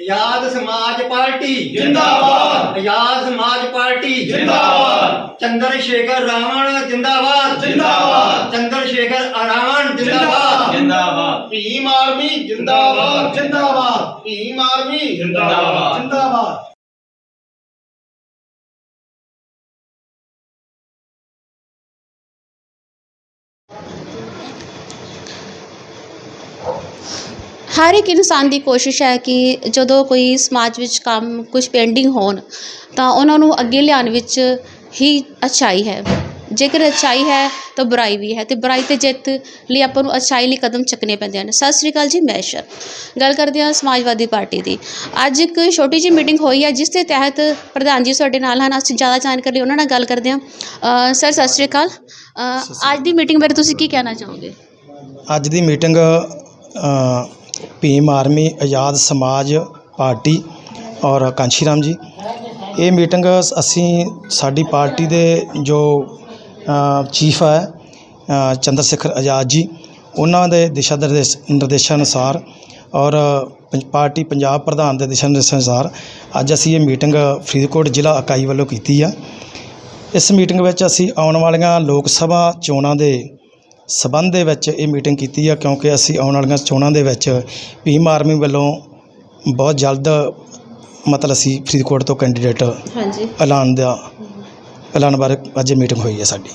ਆਜ਼ਾਦ Samaj party ਜਿੰਦਾਬਾਦ। ਆਜ਼ਾਦ Samaj party ਜਿੰਦਾਬਾਦ। ਚੰਦਰ ਸ਼ੇਖਰ ਰਾਵਣ ਜਿੰਦਾਬਾਦ। ਜਿੰਦਾਬਾਦ। ਚੰਦਰ ਸ਼ੇਖਰ ਰਾਵਣ ਜਿੰਦਾਬਾਦ। ਜਿੰਦਾਬਾਦ। ਭੀਮ ਆਰਮੀ ਜਿੰਦਾਬਾਦ। ਜਿੰਦਾਬਾਦ। ਭੀਮ ਆਰਮੀ ਜਿੰਦਾਬਾਦ। ਜਿੰਦਾਬਾਦ। ਹਰ ਇੱਕ ਇਨਸਾਨ ਦੀ ਕੋਸ਼ਿਸ਼ ਹੈ ਕਿ ਜਦੋਂ ਕੋਈ ਸਮਾਜ ਵਿੱਚ ਕੰਮ ਕੁਝ ਪੈਂਡਿੰਗ ਹੋਣ ਤਾਂ ਉਹਨਾਂ ਨੂੰ ਅੱਗੇ ਲਿਆਉਣ ਵਿੱਚ ਹੀ ਅੱਛਾਈ ਹੈ। ਜੇਕਰ ਅੱਛਾਈ ਹੈ ਤਾਂ ਬੁਰਾਈ ਵੀ ਹੈ ਤੇ ਬੁਰਾਈ ਤੇ ਜਿੱਤ ਲਈ ਆਪਾਂ ਨੂੰ ਅੱਛਾਈ ਲਈ ਕਦਮ ਚੱਕਣੇ ਪੈਂਦੇ ਹਨ। ਸਤਿ ਸ੍ਰੀ ਅਕਾਲ ਜੀ ਮੈਂ ਸ਼ਰ ਗੱਲ ਕਰਦੇ ਹਾਂ ਸਮਾਜਵਾਦੀ ਪਾਰਟੀ ਦੀ। ਅੱਜ ਇੱਕ ਛੋਟੀ ਜਿਹੀ ਮੀਟਿੰਗ ਹੋਈ ਹੈ ਜਿਸ ਦੇ ਤਹਿਤ ਪ੍ਰਧਾਨ ਜੀ ਸਾਡੇ ਨਾਲ ਹਨ। ਅਸੀਂ ਜ਼ਿਆਦਾ ਜਾਣਕਾਰੀ ਲਈ ਉਹਨਾਂ ਨਾਲ ਗੱਲ ਕਰਦੇ ਹਾਂ। ਸਰ ਸਤਿ ਸ੍ਰੀ ਅਕਾਲ। ਅੱਜ ਦੀ ਮੀਟਿੰਗ ਬਾਰੇ ਤੁਸੀਂ ਕੀ ਕਹਿਣਾ ਚਾਹੋਗੇ? ਅੱਜ ਦੀ meeting Bhim Army Azad Samaj Party ਔਰ ਕਾਂਸ਼ੀ ਰਾਮ ਜੀ। ਇਹ ਮੀਟਿੰਗ ਅਸੀਂ ਸਾਡੀ ਪਾਰਟੀ ਦੇ ਜੋ ਚੀਫ ਹੈ ਚੰਦਰ ਸ਼ੇਖਰ ਆਜ਼ਾਦ ਜੀ, ਉਹਨਾਂ ਦੇ ਦਿਸ਼ਾ ਨਿਰਦੇਸ਼, ਨਿਰਦੇਸ਼ਾਂ ਅਨੁਸਾਰ ਔਰ ਪੰਜ- ਪਾਰਟੀ ਪੰਜਾਬ ਪ੍ਰਧਾਨ ਦੇ ਦਿਸ਼ਾ ਨਿਰਦੇਸ਼ਾਂ ਅਨੁਸਾਰ ਅੱਜ ਅਸੀਂ ਇਹ ਮੀਟਿੰਗ ਫਰੀਦਕੋਟ ਜ਼ਿਲ੍ਹਾ ਇਕਾਈ ਵੱਲੋਂ ਕੀਤੀ ਆ। ਇਸ ਮੀਟਿੰਗ ਵਿੱਚ ਅਸੀਂ ਆਉਣ ਵਾਲੀਆਂ ਲੋਕ ਸਭਾ ਚੋਣਾਂ ਦੇ ਸਬੰਧ ਦੇ ਵਿੱਚ ਇਹ ਮੀਟਿੰਗ ਕੀਤੀ ਆ ਕਿਉਂਕਿ ਅਸੀਂ ਆਉਣ ਵਾਲੀਆਂ ਚੋਣਾਂ ਦੇ ਵਿੱਚ ਭੀਮ ਆਰਮੀ ਵੱਲੋਂ ਬਹੁਤ ਜਲਦ ਮਤਲਬ ਅਸੀਂ ਫਰੀਦਕੋਟ ਤੋਂ ਕੈਂਡੀਡੇਟ ਹਾਂਜੀ। ਐਲਾਨ ਦਾ ਐਲਾਨ ਬਾਰੇ ਅੱਜ ਮੀਟਿੰਗ ਹੋਈ ਹੈ ਸਾਡੀ।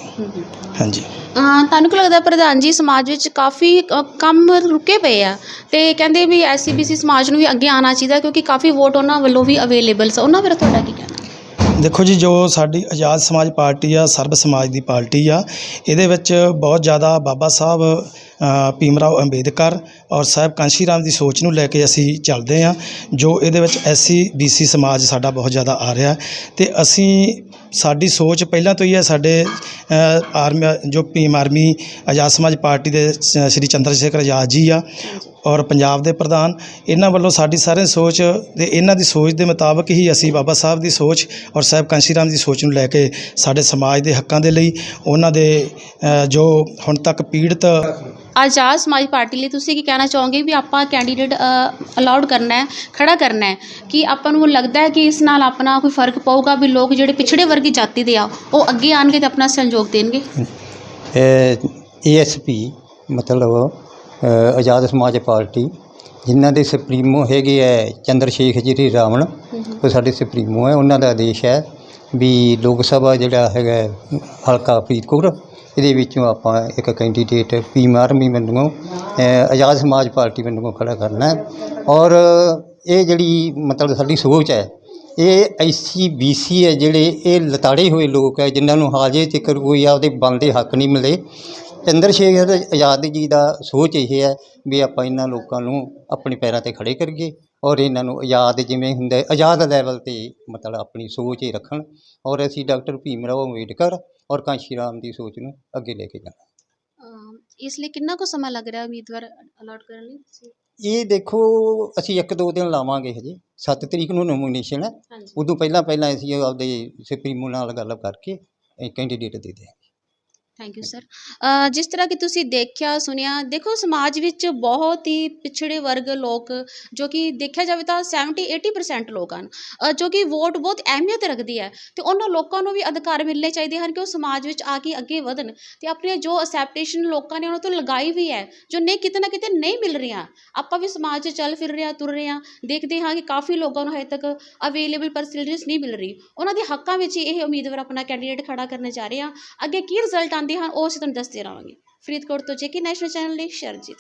ਹਾਂਜੀ। ਅਹ ਤੁਹਾਨੂੰ ਕੀ ਲੱਗਦਾ ਪ੍ਰਧਾਨ ਜੀ ਸਮਾਜ ਵਿੱਚ ਕਾਫੀ ਅ, ਕੰਮ ਰੁਕੇ ਪਏ ਆ ਤੇ ਕਹਿੰਦੇ ਵੀ ਐਸਸੀਬੀਸੀ ਸਮਾਜ ਨੂੰ ਵੀ ਅੱਗੇ ਆਉਣਾ ਚਾਹੀਦਾ ਕਿਉਂਕਿ ਕਾਫੀ ਵੋਟ ਉਹਨਾਂ ਵੱਲੋਂ ਵੀ ਅਵੇਲੇਬਲ ਸੀ ਉਹਨਾਂ ਬਾਰੇ ਤੁਹਾਡਾ ਕੀ ਕਹਿਣਾ? ਦੇਖੋ ਜੀ ਜੋ ਸਾਡੀ ਆਜ਼ਾਦ ਸਮਾਜ ਪਾਰਟੀ ਆ ਸਰਬ ਸਮਾਜ ਦੀ ਪਾਰਟੀ ਆ ਇਹਦੇ ਵਿੱਚ ਬਹੁਤ ਜ਼ਿਆਦਾ ਬਾਬਾ ਸਾਹਿਬ ਅ, ਭੀਮ ਰਾਓ ਅੰਬੇਦਕਰ ਔਰ ਸਾਹਿਬ ਕਾਂਸ਼ੀ ਰਾਮ ਦੀ ਸੋਚ ਨੂੰ ਲੈ ਕੇ ਅਸੀਂ ਚੱਲਦੇ ਆ ਜੋ ਇਹਦੇ ਵਿੱਚ ਐਸਸੀ ਬੀਸੀ ਸਮਾਜ ਸਾਡਾ ਬਹੁਤ ਜ਼ਿਆਦਾ ਆ ਰਿਹਾ ਤੇ ਅਸੀਂ ਸਾਡੀ ਸੋਚ ਪਹਿਲਾਂ ਤੋਂ ਹੀ ਹੈ ਸਾਡੇ ਅ, ਆਰਮੀ ਜੋ ਭੀਮ ਆਰਮੀ ਆਜ਼ਾਦ ਸਮਾਜ ਪਾਰਟੀ ਦੇ ਸ਼੍ਰੀ ਚੰਦਰ ਸ਼ੇਖਰ ਆਜ਼ਾਦ ਜੀ ਆ ਔਰ ਪੰਜਾਬ ਦੇ ਪ੍ਰਧਾਨ ਇਹਨਾਂ ਵੱਲੋਂ ਸਾਡੀ ਸਾਰੇ ਸੋਚ ਤੇ ਇਹਨਾਂ ਦੀ ਸੋਚ ਦੇ ਮੁਤਾਬਕ ਹੀ ਅਸੀਂ ਬਾਬਾ ਸਾਹਿਬ ਦੀ ਸੋਚ ਔਰ ਸਾਹਿਬ ਕਾਂਸ਼ੀ ਰਾਮ ਦੀ ਸੋਚ ਨੂੰ ਲੈ ਕੇ ਸਾਡੇ ਸਮਾਜ ਦੇ ਹੱਕਾਂ ਦੇ ਲਈ ਉਹਨਾਂ ਦੇ ਜੋ ਹੁਣ ਤੱਕ ਪੀੜਤ ਆਜ਼ਾਦ ਸਮਾਜ ਪਾਰਟੀ ਲਈ ਤੁਸੀਂ ਕੀ ਕਹਿਣਾ ਚਾਹੋਗੇ ਵੀ ਆਪਾਂ ਕੈਂਡੀਡੇਟ ਅਲਾਉਡ ਕਰਨਾ ਹੈ ਖੜਾ ਕਰਨਾ ਹੈ? ਕਿ ਆਪਾਂ ਨੂੰ ਲੱਗਦਾ ਹੈ ਕਿ ਇਸ ਨਾਲ ਆਪਣਾ ਕੋਈ ਫ਼ਰਕ ਪਊਗਾ ਵੀ ਲੋਕ ਜਿਹੜੇ ਪਿਛੜੇ ਵਰਗੀ ਜਾਤੀ ਦੇ ਆ ਉਹ ਅੱਗੇ ਆਣਗੇ ਤੇ ਆਪਣਾ ਸਹਿਯੋਗ ਦੇਣਗੇ? ਏਐਸਪੀ ਮਤਲਬ ਆਜ਼ਾਦ ਸਮਾਜ ਪਾਰਟੀ ਜਿਨ੍ਹਾਂ ਦੇ ਸੁਪਰੀਮੋ ਹੈਗੇ ਹੈ ਚੰਦਰ ਸ਼ੇਖ ਜੀ ਰਾਵਣ ਉਹ ਸਾਡੇ ਸੁਪਰੀਮੋ ਹੈ ਉਹਨਾਂ ਦਾ ਆਦੇਸ਼ ਹੈ ਵੀ ਲੋਕ ਸਭਾ ਜਿਹੜਾ ਹੈਗਾ ਹਲਕਾ ਫਰੀਦਕੋਟ ਇਹਦੇ ਵਿੱਚੋਂ ਆਪਾਂ ਇੱਕ ਕੈਂਡੀਡੇਟ ਭੀਮ ਆਰਮੀ ਵੱਲੋਂ ਆਜ਼ਾਦ ਸਮਾਜ ਪਾਰਟੀ ਵੱਲੋਂ ਖੜਾ ਕਰਨਾ ਹੈ ਔਰ ਇਹ ਜਿਹੜੀ ਮਤਲਬ ਸਾਡੀ ਸੋਚ ਹੈ ਇਹ ਐਸਸੀ ਬੀਸੀ ਹੈ ਜਿਹੜੇ ਇਹ ਲਤਾੜੇ ਹੋਏ ਲੋਕ ਹੈ ਜਿਨ੍ਹਾਂ ਨੂੰ ਹਾਜੇ ਤੱਕ ਕੋਈ ਆਪਦੇ ਬਣਦੇ ਹੱਕ ਨਹੀਂ ਮਿਲੇ। ਚੰਦਰ ਸ਼ੇਖਰ ਆਜ਼ਾਦ ਜੀ ਦਾ ਸੋਚ ਇਹ ਹੈ ਵੀ ਆਪਾਂ ਇਹਨਾਂ ਲੋਕਾਂ ਨੂੰ ਆਪਣੇ ਪੈਰਾਂ ਤੇ ਖੜੇ ਕਰੀਏ ਔਰ ਇਹਨਾਂ ਨੂੰ ਆਜ਼ਾਦ ਜਿਵੇਂ ਹੁੰਦਾ ਹੈ, ਆਜ਼ਾਦ ਲੈਵਲ ਤੇ ਮਤਲਬ ਆਪਣੀ ਸੋਚ ਹੀ ਰੱਖਣ ਔਰ ਅਸੀਂ ਡਾਕਟਰ ਭੀਮ ਰਾਓ ਅੰਬੇਡਕਰ ਔਰ ਕਾਂਸ਼ੀ ਰਾਮ ਦੀ ਸੋਚ ਨੂੰ ਅੱਗੇ ਲੈ ਕੇ ਜਾਣਾ। ਇਸ ਲਈ ਕਿੰਨਾ ਕੁ ਸਮਾਂ ਲੱਗ ਰਿਹਾ ਉਮੀਦਵਾਰ ਅਲਾਟ ਕਰਨ ਲਈ ਤੁਸੀਂ? ਇਹ ਦੇਖੋ ਅਸੀਂ ਇੱਕ ਦੋ ਦਿਨ ਲਾਵਾਂਗੇ ਹਜੇ। 7 ਤਰੀਕ ਨੂੰ ਨੋਮੀਨੇਸ਼ਨ ਹੈ। ਉਦੋਂ ਪਹਿਲਾਂ ਪਹਿਲਾਂ ਅਸੀਂ ਆਪਦੇ ਸੁਪਰੀਮੋ ਨਾਲ ਗੱਲ ਕਰਕੇ ਕੈਂਡੀਡੇਟ ਦੇ ਦਿਆਂਗੇ। ਥੈਂਕ ਯੂ ਸਰ ਜਿਸ ਤਰ੍ਹਾਂ ਕਿ ਤੁਸੀਂ ਦੇਖਿਆ ਸੁਣਿਆ ਦੇਖੋ ਸਮਾਜ ਵਿੱਚ ਬਹੁਤ ਹੀ ਪਿਛੜੇ ਵਰਗ ਲੋਕ ਜੋ ਕਿ ਦੇਖਿਆ ਜਾਵੇ ਤਾਂ 70 80% ਲੋਕ ਹਨ ਅ, ਜੋ ਕਿ ਵੋਟ ਬਹੁਤ ਅਹਿਮੀਅਤ ਰੱਖਦੀ ਹੈ ਤੇ ਉਹਨਾਂ ਲੋਕਾਂ ਨੂੰ ਵੀ ਅਧਿਕਾਰ ਮਿਲਣੇ ਚਾਹੀਦੇ ਹਨ ਕਿ ਉਹ ਸਮਾਜ ਵਿੱਚ ਆ ਕੇ ਅੱਗੇ ਵਧਣ ਤੇ ਆਪਣੀਆਂ ਜੋ ਅਸੈਪਟੇਸ਼ਨ ਲੋਕਾਂ ਨੇ ਉਹਨਾਂ ਤੋਂ ਲਗਾਈ ਵੀ ਹੈ ਜੋ ਨਹੀਂ ਕਿਤੇ ਨਾ ਕਿਤੇ ਨਹੀਂ ਮਿਲ ਰਹੀਆਂ। ਆਪਾਂ ਵੀ ਸਮਾਜ 'ਚ ਚੱਲ ਫਿਰ ਰਹੇ ਹਾਂ ਤੁਰ ਰਹੇ ਹਾਂ ਦੇਖਦੇ ਹਾਂ ਕਿ ਕਾਫੀ ਲੋਕਾਂ ਨੂੰ ਹਜੇ ਤੱਕ ਅਵੇਲੇਬਲ ਫੈਸਿਲਿਟੀਜ਼ ਨਹੀਂ ਮਿਲ ਰਹੀ। ਉਹਨਾਂ ਦੇ ਹੱਕਾਂ ਵਿੱਚ ਹੀ ਇਹ ਉਮੀਦਵਾਰ ਆਪਣਾ ਕੈਂਡੀਡੇਟ ਖੜਾ ਕਰਨ ਜਾ ਰਹੇ ਆ। ਅੱਗੇ ਕੀ ਰਿਜ਼ਲਟ ਆਉਂਦੇ ਹਨ ਉਹ ਅਸੀਂ ਤੁਹਾਨੂੰ ਦੱਸਦੇ ਰਹਾਂਗੇ। ਫਰੀਦਕੋਟ ਤੋਂ ਜੇਕੇ ਨੈਸ਼ਨਲ ਚੈਨਲ ਲਈ ਸ਼ਰਜੀਤ